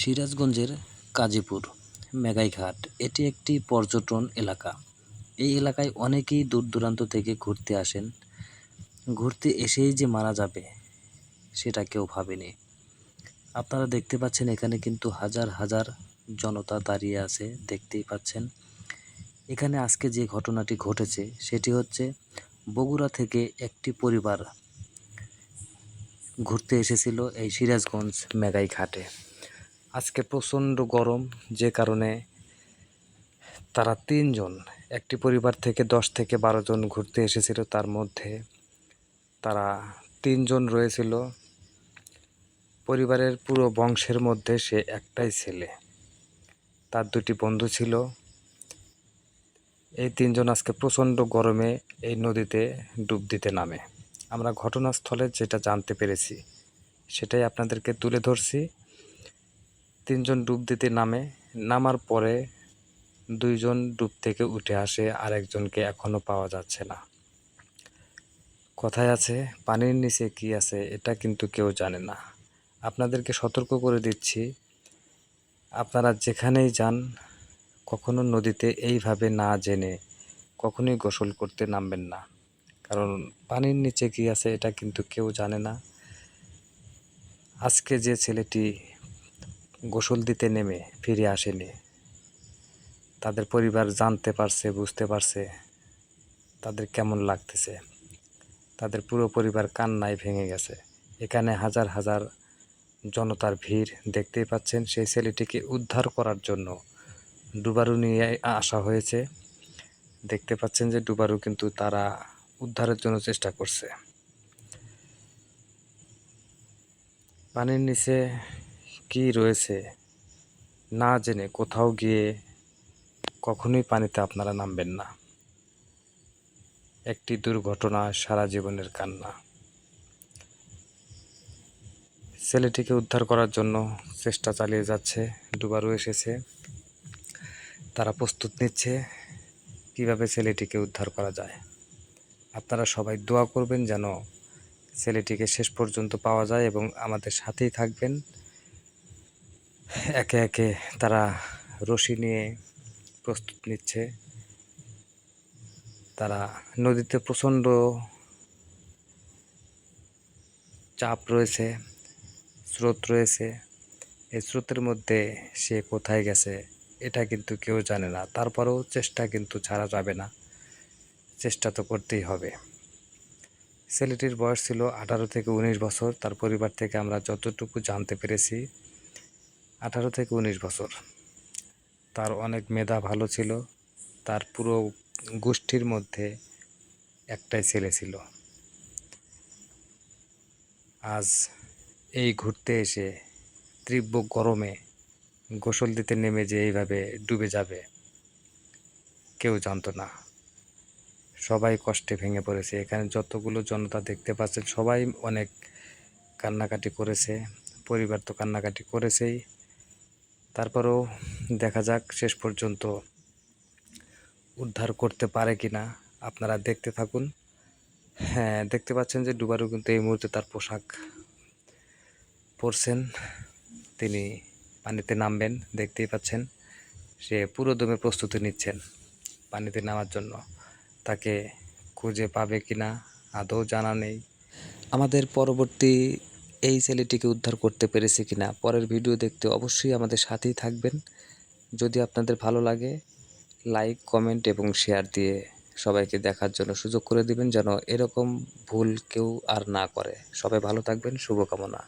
সিরাজগঞ্জের কাজীপুর, মেগাইঘাট। এটি একটি পর্যটন এলাকা। এই এলাকায় অনেকেই দূর দূরান্ত থেকে ঘুরতে আসেন। ঘুরতে এসেই যে মারা যাবে, সেটা কেউ ভাবেনি। আপনারা দেখতে পাচ্ছেন এখানে কিন্তু হাজার হাজার জনতা দাঁড়িয়ে আছে, দেখতেই পাচ্ছেন। এখানে আজকে যে ঘটনাটি ঘটেছে, সেটি হচ্ছে বগুড়া থেকে একটি পরিবার ঘুরতে এসেছিল এই সিরাজগঞ্জ মেগাই ঘাটে আজকে প্রচণ্ড গরম, যে কারণে তারা তিনজন, একটি পরিবার থেকে দশ থেকে বারো জন ঘুরতে এসেছিল। তার মধ্যে তারা তিনজন রয়েছিল। পরিবারের পুরো বংশের মধ্যে সে একটাই ছেলে। তার দুটি বন্ধু ছিল। এই তিনজন আজকে প্রচণ্ড গরমে এই নদীতে ডুব দিতে নামে। আমরা ঘটনাস্থলে যেটা জানতে পেরেছি, সেটাই আপনাদেরকে তুলে ধরছি। তিনজন ডুব দিতে নামে। নামার পরে দুইজন ডুব থেকে উঠে আসে আর একজনকে এখনও পাওয়া যাচ্ছে না। কথায় আছে, পানির নিচে কি আছে এটা কিন্তু কেউ জানে না। আপনাদেরকে সতর্ক করে দিচ্ছি, আপনারা যেখানেই যান, কখনো নদীতে এইভাবে না জেনে কখনোই গোসল করতে নামবেন না। কারণ পানির নিচে কি আছে এটা কিন্তু কেউ জানে না। আজকে যে ছেলেটি গোসল দিতে নেমে ফিরে আসেনি। তাদের পরিবার জানতে পারছে, বুঝতে পারছে তাদের কেমন লাগতেছে। তাদের পুরো পরিবার কান্নায় ভেঙে গেছে। এখানে হাজার হাজার জনতার ভিড় দেখতেই পাচ্ছেন সেই ছেলেটিকে উদ্ধার করার জন্য। ডুবারু নিয়ে আসা হয়েছে। দেখতে পাচ্ছেন যে ডুবারু কিন্তু তারা উদ্ধারের জন্য চেষ্টা করছে। পানির নিচে কি রয়েছে? না জেনে কোথাও গিয়ে কখনোই পানিতে আপনারা নামবেন না। একটি দুর্ঘটনা সারা জীবনের কান্না। ছেলেটিকে উদ্ধার করার জন্য চেষ্টা চালিয়ে যাচ্ছে ডুবারু এসেছে। তারা প্রস্তুত নিচ্ছে কীভাবে ছেলেটিকে উদ্ধার করা যায়। আপনারা সবাই দোয়া করবেন যেন ছেলেটিকে শেষ পর্যন্ত পাওয়া যায় এবং আমাদের সাথেই থাকবেন। একে একে তারা রশি নিয়ে প্রস্তুত নিচ্ছে। তারা নদীতে প্রচণ্ড চাপ রয়েছে, স্রোত রয়েছে। এই স্রোতের মধ্যে সে কোথায় গেছে এটা কিন্তু কেউ জানে না। তারপরেও চেষ্টা কিন্তু ছাড়া যাবে না। চেষ্টা তো করতেই হবে। ছেলেটির বয়স ছিল আঠারো থেকে উনিশ বছর। তার পরিবার থেকে আমরা যতটুকু জানতে পেরেছি আঠারো থেকে উনিশ বছর। তার অনেক মেধা ভালো ছিল। তার পুরো গোষ্ঠীর মধ্যে একটাই ছেলে ছিল। আজ এই ঘুরতে এসে তীব্র গরমে গোসল দিতে নেমে যে এইভাবে ডুবে যাবে, কেউ জানতো না। সবাই কষ্টে ভেঙে পড়েছে। এখানে যতগুলো জনতা দেখতে পাচ্ছেন, সবাই অনেক কান্নাকাটি করেছে। পরিবার তো কান্নাকাটি করেছেই। তারপরেও দেখা যাক শেষ পর্যন্ত উদ্ধার করতে পারে কি না। আপনারা দেখতে থাকুন। হ্যাঁ দেখতে পাচ্ছেন যে ডুবারু কিন্তু এই মুহূর্তে তার পোশাক পরছেন। তিনি পানিতে নামবেন, দেখতেই পাচ্ছেন সে পুরো দমে প্রস্তুতি নিচ্ছেন পানিতে নামার জন্য। তাকে খুঁজে পাবে কি না, আদৌ জানা নেই। আমাদের পরবর্তী এই ছেলেটিকে উদ্ধার করতে পেরেছি কি না পরের ভিডিও দেখতে অবশ্যই আমাদের সাথেই থাকবেন। যদি আপনাদের ভালো লাগে লাইক কমেন্ট এবং শেয়ার দিয়ে সবাইকে দেখার জন্য সুযোগ করে দিবেন যেন এরকম ভুল কেউ আর না করে। সবাই ভালো থাকবেন, শুভকামনা।